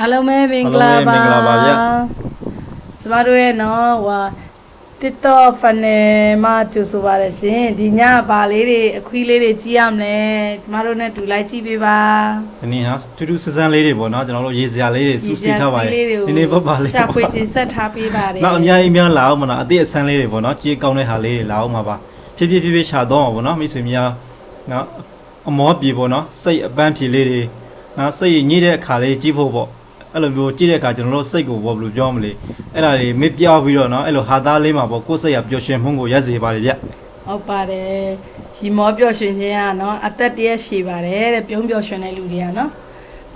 အားလုံးပဲမင်္ဂလာပါအားလုံးပဲမင်္ဂလာပါဗျကျမတို့ရဲ့နော်ဟို TikTok funnel မှာကြိုဆိုပါရရှင်ဒီညပါလေးတွေအခွီးလေးတွေကြီးရမလဲကျမတို့နဲ့တူလိုက်ကြည့်ပေးပါဒီနေ့ဟာတူတူဆန်းဆန်းလေးတွေပေါ့နော်ကျွန်တော်တို့ရေစရာလေးတွေစုစည်းထားပါတယ်ဒီဒီနေ့ပတ်ပါလေးရှာဖွေတင်ဆက်ထားပေးပါတယ်နောက်အများကြီးအများလာအောင်မလားအသေးအဆန်းလေးတွေပေါ့နော်ကြေးကောင်းတဲ့ဟာလေးတွေလာအောင်မှာပါဖြည်းဖြည်းဖြည်းဖြည်းရှာတော့အောင်ပေါ့နော်မိတ်ဆွေများနော်အမောပြေပေါ့နော်စိတ်အပန်းဖြေလေးတွေနော်စိတ်ညစ်တဲ့အခါလေးကြည့်ဖို့ပေါ့ အဲ့လိုမျိုးကြည့်တဲ့အခါကျွန်တော်တို့စိတ်ကိုပေါ့ဘယ်လိုပြောမလဲအဲ့ဒါတွေမပြောင်းပြီးတော့နော်အဲ့လိုဟာသားလေးမှာပေါ့ကိုယ်စိတ်ကပျော်ရွှင်မှုကိုရက်စေပါတယ်ဗျဟုတ်ပါတယ်ရီမောပျော်ရွှင်ခြင်းကနော်အသက်တရက်ရှည်ပါတယ်တဲ့ပြုံးပျော်ရွှင်တဲ့လူတွေကနော်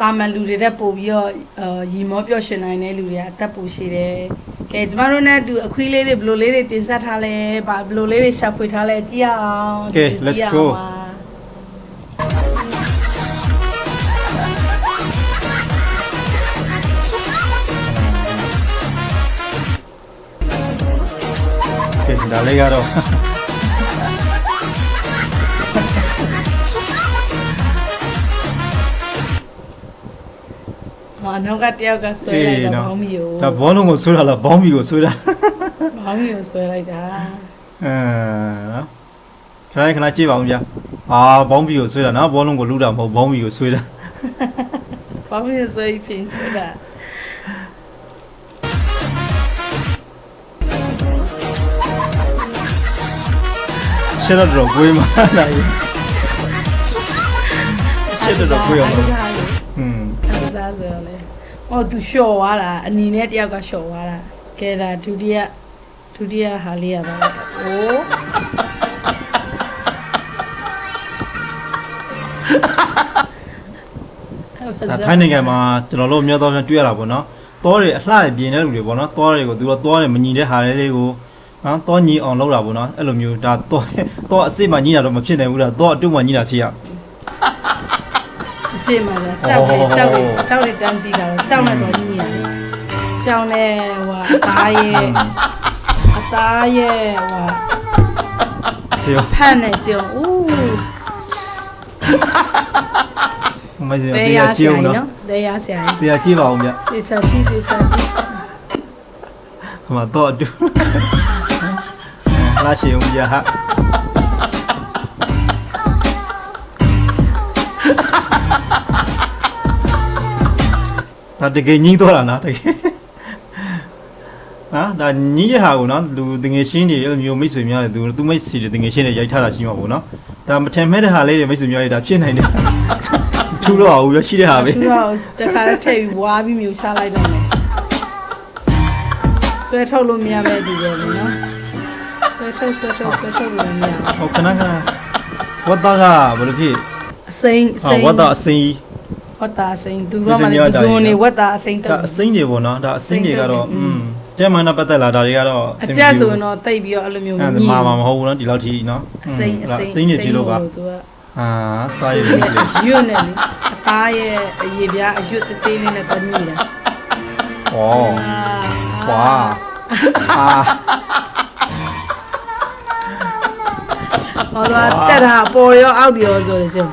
တာမန်လူတွေတက်ပို့ပြီးတော့အာရီမောပျော်ရွှင်နိုင်တဲ့လူတွေကအသက်ပိုရှည်တယ်ကဲကျမတို့နဲ့အတူအခွီးလေးတွေဘယ်လိုလေးတွေတင်ဆက်ထားလဲဘာဘယ်လိုလေးတွေရှာဖွေထားလဲကြည့်ရအောင် Okay, let's ကြည့်ရ go အောင်ပါ ဒါလေးကတော့ဟောနောက်ကတယောက်ကဆွဲလိုက်တာဘောင်းမီကိုဒါဘောလုံးကိုဆွဲတာလားဘောင်းမီကိုဆွဲတာဘောင်းမီကိုဆွဲလိုက်တာအဲနော်ခဏခဏကြည့်ပါဦးဗျာအာဘောင်းဘီကိုဆွဲတာနော်ဘောလုံးကိုလူတာမဟုတ်ဘောင်းဘီကိုဆွဲတာဘောင်းမီကိုဆွဲပြီးပြင်ချတာ ရှက်တော့တော့ကိုယ်မနိုင်ရှက်တော့တော့ကိုယ်အောင်အဲ့ဒါလေอืมအဲ့ဒါဆိုရလေဟောသူလျှော်သွားတာအနီနဲ့တယောက်ကလျှော်သွားတာကဲဒါဒုတိယဒုတိယဟာလေးရပါလားအိုးဒါထိုင်းနိုင်ငံမှာကျွန်တော်တို့အများသောများတွေ့ရတာပေါ့နော်တောတွေအလှတွေပြင်တဲ့လူတွေပေါ့နော်တောတွေကိုသူတို့တောတွေမညီတဲ့ဟာလေးကို နော်တောညီအောင်လုပ်တာပေါ့နော်အဲ့လိုမျိုးဒါတောတောအစ်စ်မှညီတာတော့မဖြစ်နိုင်ဘူးလားတောအတုမှညီတာဖြစ်ရအရှိမလားကြောက်တယ်ကြောက်တယ်ကြောက်တယ်တန်းစီတာတော့ကြောက်နေတော့ညီရတယ်ကြောက်နေဟိုအသားရဲ့အသားရဲ့ဟိုဒီဖတ်နေကြုံဦးမစင်တဲတေးရရဆကြည့်ရာအောင်ကြီးနော်နော်တဲရဆရာကြီးတေးရကြည့်ပါအောင်ဗျတေချာကြည့်တေချာကြည့်ဟိုမှာတော့အတူ လာရှိအောင်ကြာဟာဒါတကယ်ညင်းတော့တာနော်တကယ်ဟာဒါညင်းရဟာကိုနော်လူတငယ်ရှင်းတွေအဲ့လိုမျိုးမိတ်ဆွေများတယ်သူသူမိတ်ဆွေတွေတငယ်ရှင်းတွေရိုက်ထားတာရှိမှာပေါ့နော်ဒါမထင်မဲ့တဲ့ဟာလေးတွေမိတ်ဆွေများတွေဒါဖြစ်နိုင်တယ်ထူတော့အောင်ရရှိတဲ့ဟာပဲသူတော့တခါတည်းထည့်ပြီးဝါပြီးမြူချလိုက်တော့မယ်ဆွဲထုတ်လို့မရပဲဒီလိုနော် ဆွဲထုတ်ဆွဲထုတ်ဆွဲထုတ်လို့မရဘူးဟောခဏခဏဝတ်သားကဘယ်လိုဖြစ်အစိမ်းအဟာစိမ်းဝတ်သားအစိမ်းကြီးဝတ်တာအစိမ်းသူတို့မှလည်းဒီဇွန်နေဝတ်တာအစိမ်းဒါတော့အစိမ်းတွေပေါ့နော်ဒါအစိမ်းတွေကတော့အစိอืမ်းมတွေကျမနာပတ်သက်လာဒါတွေကတော့အကျဆိုရင်တော့တိတ်ပြီးတော့အဲ့လိုမျိုးအဲ့ဒါညမာင်မာမဟုတ်ဘူးနော်ဒီလောက်ထိနော်အစိမ်းအဒါစိမ်းအစိမ်းတွေကြည့်လို့ပါသူကအာစားရည်လေးရွတ်နေလေအသားရဲ့အရေပြားအရွတ်သေးသေးလေးနဲ့တော့ညိတာဩဝါအာ ဟောတော့တက်တာပေါ်ရောအောက်ရောဆိုရယ်ကျွန်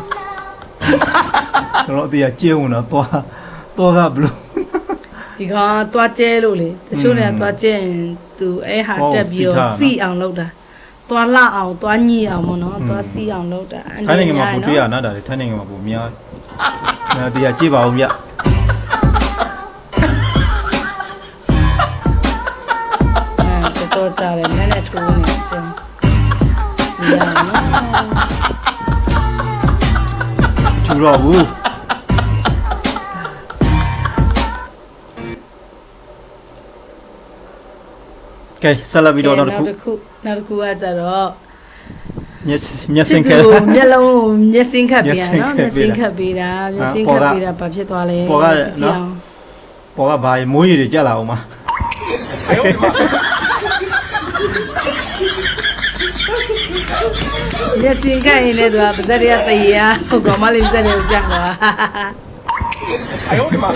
တော်အတေးကကျဲဝင်တော့သွားသွားကဘလို့ဒီကတွားကျဲလို့လေတချို့တွေကတွားကျဲရင်သူအဲ့ဟာတက်ပြီးတော့စီအောင်လုပ်တာတွားလှအောင်တွားညိအောင်မနော်တွားစီအောင်လုပ်တာထိုင်းနိုင်ငံမှာပို့တွေ့ရနော်ဒါတွေထိုင်းနိုင်ငံမှာပို့များတယ်အတေးကကြည့်ပါဦးဗျအဲတော်တော်ကြတယ်နည်းနည်းထိုးနေ ထူတော့ဘူးကဲဆက်လက်ပြီးတော့နောက်တစ်ခုနောက်တစ်ခုနောက်တစ်ခုကကြတော့မျက်မျက်စင်ခဲချစ်သူကိုမျက်လုံးကိုမျက်စင်းခတ်ပေးတာနော်မျမျက်က်စစင်းင်းခခတ်တ်ပေးပေးတာတာမျက်စင်းပေါ်ခကတ်ပေးတာဘာဖြစ်သွားလဲပေါ်ကကြည့်ကြည့်အောင်ပေါ်ကဘာမိုးရည်တွေကြက်လာအောင်မ မျက်စင်ကရင်လည်းသူကပါဇက်ရတရေရဟိုကောင်မလေးစက်နေကိုကြက်သွားအယောဒီမှာ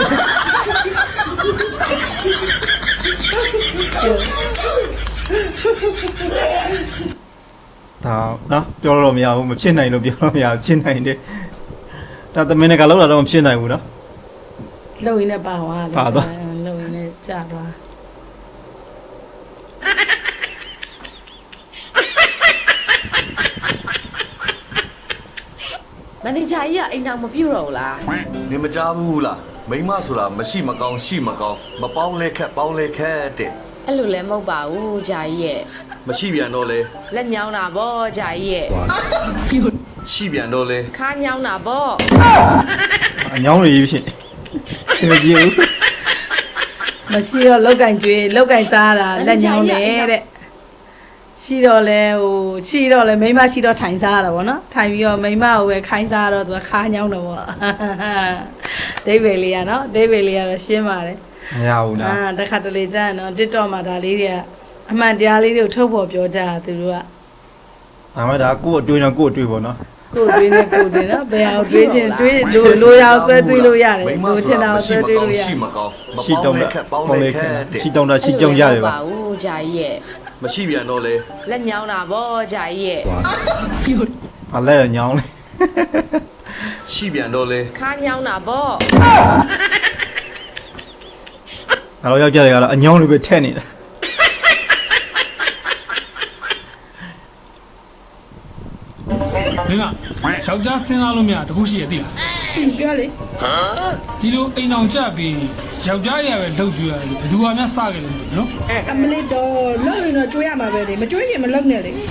ဒါနော်ပြောလို့မရဘူးမဖြစ်နိုင်လို့ပြောလို့မရဘူးဖြစ်နိုင်တယ်ဒါသမင်းကလောက်လာတော့မဖြစ်နိုင်ဘူးနော်လှုပ်ရင်းနဲ့ပါသွားလေပါသွားလှုပ်ရင်းနဲ့ကြာသွား မန်နေဂျာကြီးကအိမ်တော်မပြုတ်တော့ဘူးလားနင်မကြားဘူးလားမိမဆိုတာမရှိမကောင်းရှိမကောင်းမပေါင်းလဲခက်ပေါင်းလဲခက်တဲ့အဲ့လိုလည်းမဟုတ်ပါဘူးဂျာကြီးရဲ့မရှိပြန်တော့လဲလက်ညောင်းတာဗောဂျာကြီးရဲ့ရှိပြန်တော့လဲခါညောင်းတာဗောအညောင်းတွေကြီးဖြစ်ဆင်မပြေဘူးမရှိတော့လောက်ကင်ကျွေးလောက်ကင်စားတာလက်ညောင်းတယ်တဲ့ ရှိတော့လဲဟိုရှိတော့လဲမိန်းမရှိတော့ထိုင်စားရတာဗောနော်ထိုင်ပြီးတော့မိန်းမကိုပဲခိုင်းစားတော့သူကခါညောင်းတော့ဗောဒိဗေလေးရနော်ဒိဗေလေးကတော့ရှင်းပါတယ်မရဘူးနော်အာတခါတလေကြာနော် TikTok မှာဒါလေးတွေကအမှန်တရားလေးတွေကိုထုတ်ဖော်ပြောကြတာသူတို့ကဒါမှဒါကိုယ့်အတွေ့တော့ကိုယ့်အတွေ့ပေါ့နော်ကိုယ်တွေးနေကိုယ်တွေနော်ဘယ်အောင်တွေးချင်တွေးလိုလိုရအောင်ဆွဲတွေးလို့ရတယ်မိမလိုချဆိုင်တာတာကိုမရှိဆွဲမတွေးကောင်းလို့ရရှိမကောင်းမရှိပေါတောင်းင်းလဲတာခက်ပေါင်းပေါင်းလဲလေးခခက်က်တဲ့ရှိတောင်းတာရှိကြုံရတယ်ပါအဲ့လိုလည်းမဟုတ်ပါဘူးဂျာကြီးရဲ့ မရှိပြန်တော့လဲလက်ညောင်းတာဗောဂျာကြီးရဲ့အလဲညောင်းလေရှိပြန်တော့လဲခါညောင်းတာဗောငါတို့ယောက်ျားတွေကတော့အညောင်းတွေပဲထက်နေတာမင်းကယောက်ျားစဉ်းစားလို့မရတခုရှိရသိလားပြောလေဒီလိုအိမ်အောင်ကြပြီး ယောက်ျားရပဲလှုပ်ကြွရတယ်ဘယ်သူမှမစခဲ့လို့မသိဘူးနော်အမလေးတော့လောက်ရင်တော့ကြွေးရမှာပဲလေမကြွေးချင်မလုပ်နဲ့လေမှန်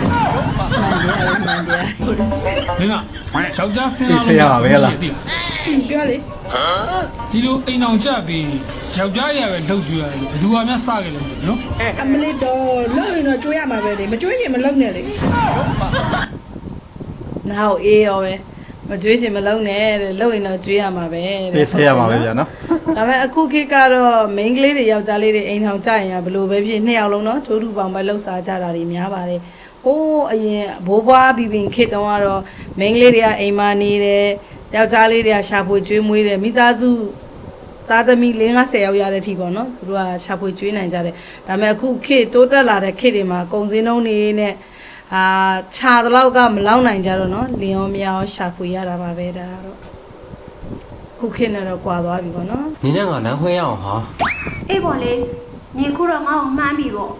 တရားမှန်တရားမင်းကယောက်ျားစဉ်းစားလို့မရတခုရှိရသိလားပြောလေဒီလိုအိမ်အောင်ကြပြီးယောက်ျားရပဲလှုပ်ကြွရတယ်ဘယ်သူမှမစခဲ့လို့မသိဘူးနော်အမလေးတော့လောက်ရင်တော့ကြွေးရမှာပဲလေမကြွေးချင်မလုပ်နဲ့လေနောက်အေးရောပဲ မကြွေးချင်မလုံးနဲ့တဲ့လှုပ်ရင်တော့ကြွေးရမှာပဲတဲ့ပေးဆက်ရမှာပဲဗျာနော်ဒါပေမဲ့အခုခေတ်ကတော့မိန်းကလေးတွေယောက်ျားလေးတွေအိမ်ထောင်ကြရင်ကဘလို့ပဲဖြစ်နှစ်ယောက်လုံးတော့ဒုဒူပေါင်ပဲလှုပ်စားကြတာတွေများပါတယ်ဟိုးအရင်ဘိုးဘွားဘီဘင်ခေတ်တုန်းကတော့မိန်းကလေးတွေကအိမ်မှာနေတယ်ယောက်ျားလေးတွေကရှာဖွေကျွေးမွေးတယ်မိသားစုသားသမီး၄50ယောက်ရတဲ့အထိပေါ့နော်သူတို့ကရှာဖွေကျွေးနိုင်ကြတယ်ဒါပေမဲ့အခုခေတ်တိုးတက်လာတဲ့ခေတ်တွေမှာကုန်စည်နှုန်းတွေနဲ့ အာခြာတော့ကမလောက်နိုင်ကြတော့เนาะလင်ရောမရောရှာဖွေရတာပါပဲဒါတော့ခုခေတ်နဲ့တော့ကွာသွားပြီပေါ့เนาะနင်းနဲ့ငါလမ်းခွဲရအောင်ဟာအေးပေါ့လေညီခုတော့ငါ့ကိုမှန်းပြီပေါ့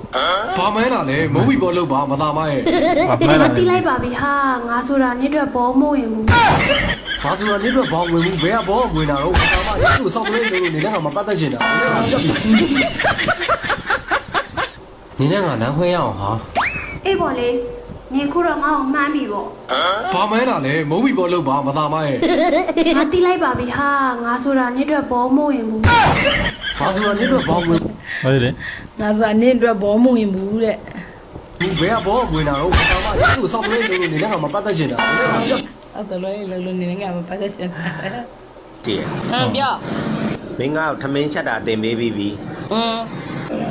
ဘာမှန်းတာလဲမုံပြီပေါ့လို့ပါမသားမရဲ့ဘာမှန်းတာလဲတိလိုက်ပါပြီဟာငါဆိုတာနေ့အတွက်ဘောမဝင်ဘူးဘာဆိုတာနေ့အတွက်ဘောဝင်ဘူးဘယ်ကဘောဝင်တာတော့မသားမရဲ့သူ့ဆောက်လေးလို့နေတဲ့ကမပတ်သက်ချင်တာနင်းနဲ့ငါလမ်းခွဲရအောင်ဟာအေးပေါ့လေ ညီခုတော့ငါ့ကိုမှန်းပြီပေါ့ဘာမှန်းတာလဲမုံဘီပေါ်လို့ပါမသားမရဲ့ငါတိလိုက်ပါပြီဟာငါဆိုတာနေ့အတွက်ဘောမို့ရင်ဘူးဘာဆိုတော့နေ့တော့ဘောင်းဝင်ဟုတ်တယ်ငါဆိုအနင့်အတွက်ဘောမဝင်ဘူးတဲ့မှုဘယ်ကဘောဝင်တာတော့မသားမရဲ့သူ့ဆောက်လေးလို့နေနဲ့ကမပတ်သက်ချင်တာစောက်တယ်လို့လုံးလုံးနေနေငါမပတ်သက်ရှင်တာကြည့်ဟမ်ပြောမင်းကထမင်းချက်တာတင်ပေးပြီးပြီอืม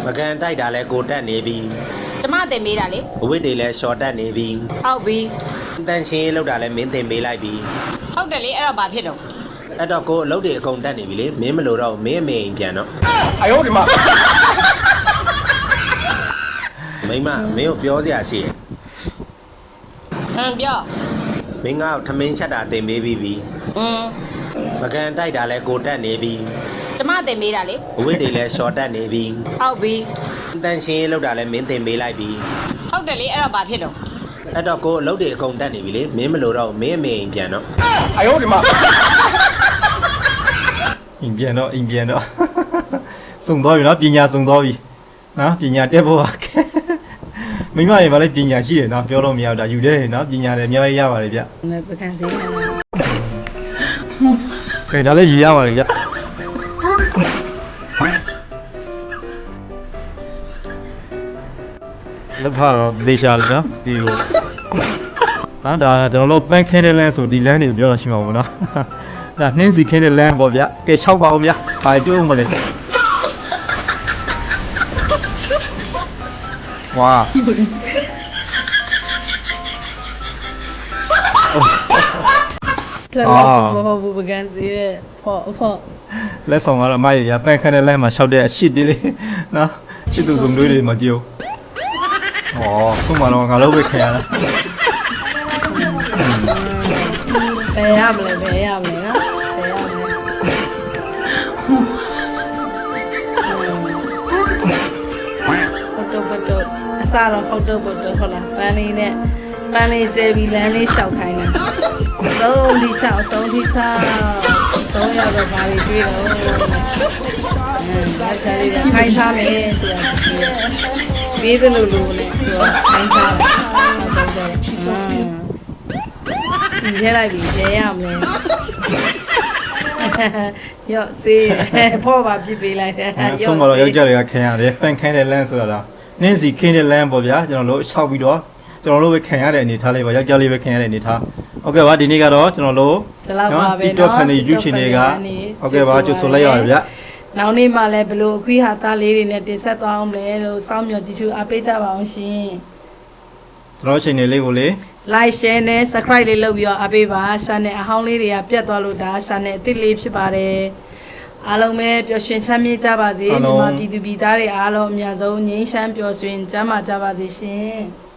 ပကံတိုက်တာလဲကိုတက်နေပြီ ကျမတင်မေးတာလေအဝတ်တွေလဲရှော့တက်နေပြီဟုတ်ပြီတန်ချင်းရေးလောက်တာလဲမင်းတင်ပေးလိုက်ပြီဟုတ်တယ်လေအဲ့တော့ဘာဖြစ်တော့အဲ့တော့ကိုအလုပ်တွေအကုန်တက်နေပြီလေမင်းမလို့တော့မင်းအမေအိမ်ပြန်တော့အယောဒီမှာမိမမင်းကိုပြောစရာရှိရယ်ဟမ်ပြောမင်းကထမင်းချက်တာတင်ပေးပြီးပြီอืมပကံတိုက်တာလဲကိုတက်နေပြီကျမတင်မေးတာလေအဝတ်တွေလဲရှော့တက်နေပြီဟုတ်ပြီ တန်ချင်းရေးလောက်တာလဲမင်းတင်ပေးလိုက်ပြီဟုတ်တယ်လေအဲ့တော့ဘာဖြစ်တော့အဲ့တော့ကိုအလုပ်တွေအကုန်တက်နေပြီလေမင်းမလို့တော့မင်းအမေအိမ်ပြန်တော့အယောဒီမှာအိမ်ပြန်တော့အိမ်ပြန်တော့စုံသွားပြီနော်ပညာစုံသွားပြီနော်ပညာတက်ဖို့ပါခဲမိမရေဘာလဲပညာရှိတယ်နော်ပြောလို့မရဘူးဒါယူတယ်နော်ပညာလည်းအများကြီးရပါတယ်ဗျနဲ့ပကံစင်းနေတယ်ခဲဒါလည်းယူရပါတယ်ဗျ လက်ဖာတော့ဒေရှာလနော်ဒီကိုနော်ဒါကျွန်တော်တို့ပန်းခဲတဲ့လမ်းဆိုဒီလမ်းတွေကိုပြောတော့ရှိမှာပေါ့နော်ဒါနှင်းစီခဲတဲ့လမ်းပေါ့ဗျကဲ6ပါအောင်ဗျဘာတွေ့ဦးမလဲဝါတယ်လို့ဘောဘူးပကံစင်းရဲ့ဖော့ဖော့လက်ဆောင်ကတော့မရရပန်းခဲတဲ့လမ်းမှာရှောက်တဲ့အရှစ်တွေလေးနော်ရှစ်သူစုံတွေးတွေမကြည့်ဘူး ဩဆုံးမတော့ငါလုံးပဲခင်ရလားဘယ်ရမလဲဘယ်ရမလဲနော်ဘယ်ရမလဲဟုတ်တော့ဘတ်တော့အစတော့ဟုတ်တော့ဘတ်တော့ဟုတ်လားပန်းလေးနဲ့ပန်းလေးကျဲပြီးလမ်းလေးလျှောက်ခိုင်းတာဆုံးဒီချောက်ဆုံးဒီချောက်ဆုံးရတော့ဘာတွေတွေ့တော့အဲလက်ချာလေးကခိုင်းစားမယ်ဆိုရ ပြီးသလိုလိုနဲ့သူကခိုင်းစားတယ်ဆောင်းကြတယ်ဒီထဲလိုက်ပြီးရဲရမလဲရော့စေးဖော့ပါပြစ်ပေးလိုက်တယ် အဲဆုံးမတော့ယောက်ျားတွေကခံရတယ်ပန်ခိုင်းတဲ့လမ်းဆိုတာလားနင်းစီခင်းတဲ့လမ်းပေါ့ဗျာကျွန်တော်တို့ရှောက်ပြီးတော့ကျွန်တော်တို့ပဲခံရတဲ့အနေထားလေးပါယောက်ျားလေးပဲခံရတဲ့အနေထားဟုတ်ကဲ့ပါဒီနေ့ကတော့ကျွန်တော်တို့ ဒီလောက်ပါပဲ ဒီ เนาะ တော့ဖန်နေ YouTube channel ကဟုတ်ကဲ့ပါကြိုဆိုလိုက်ရပါဗျာ နောက်နေ့မှလည်းဘလို့အခွေးဟာသားလေးတွေနဲ့တင်ဆက်သွားအောင်လဲလို့စောင့်မျှော်ကြည့်ရှုအားပေးကြပါအောင်ရှင်ကျွန်တော် channel လေးကိုလေ like share နဲ့ subscribe လေးလုပ်ပြီးတော့အားပေးပါ channel အဟောင်းလေးတွေကပြတ်သွားလို့ဒါ channel အသစ်လေးဖြစ်ပါတယ်အားလုံးပဲပျော်ရွှင်ချမ်းမြေ့ကြပါစေအားလုံးမြန်မာပြည်သူပြည်သားတွေအားလုံးအများဆုံးငြိမ်းချမ်းပျော်ရွှင်ကျန်းမာကြပါစေရှင်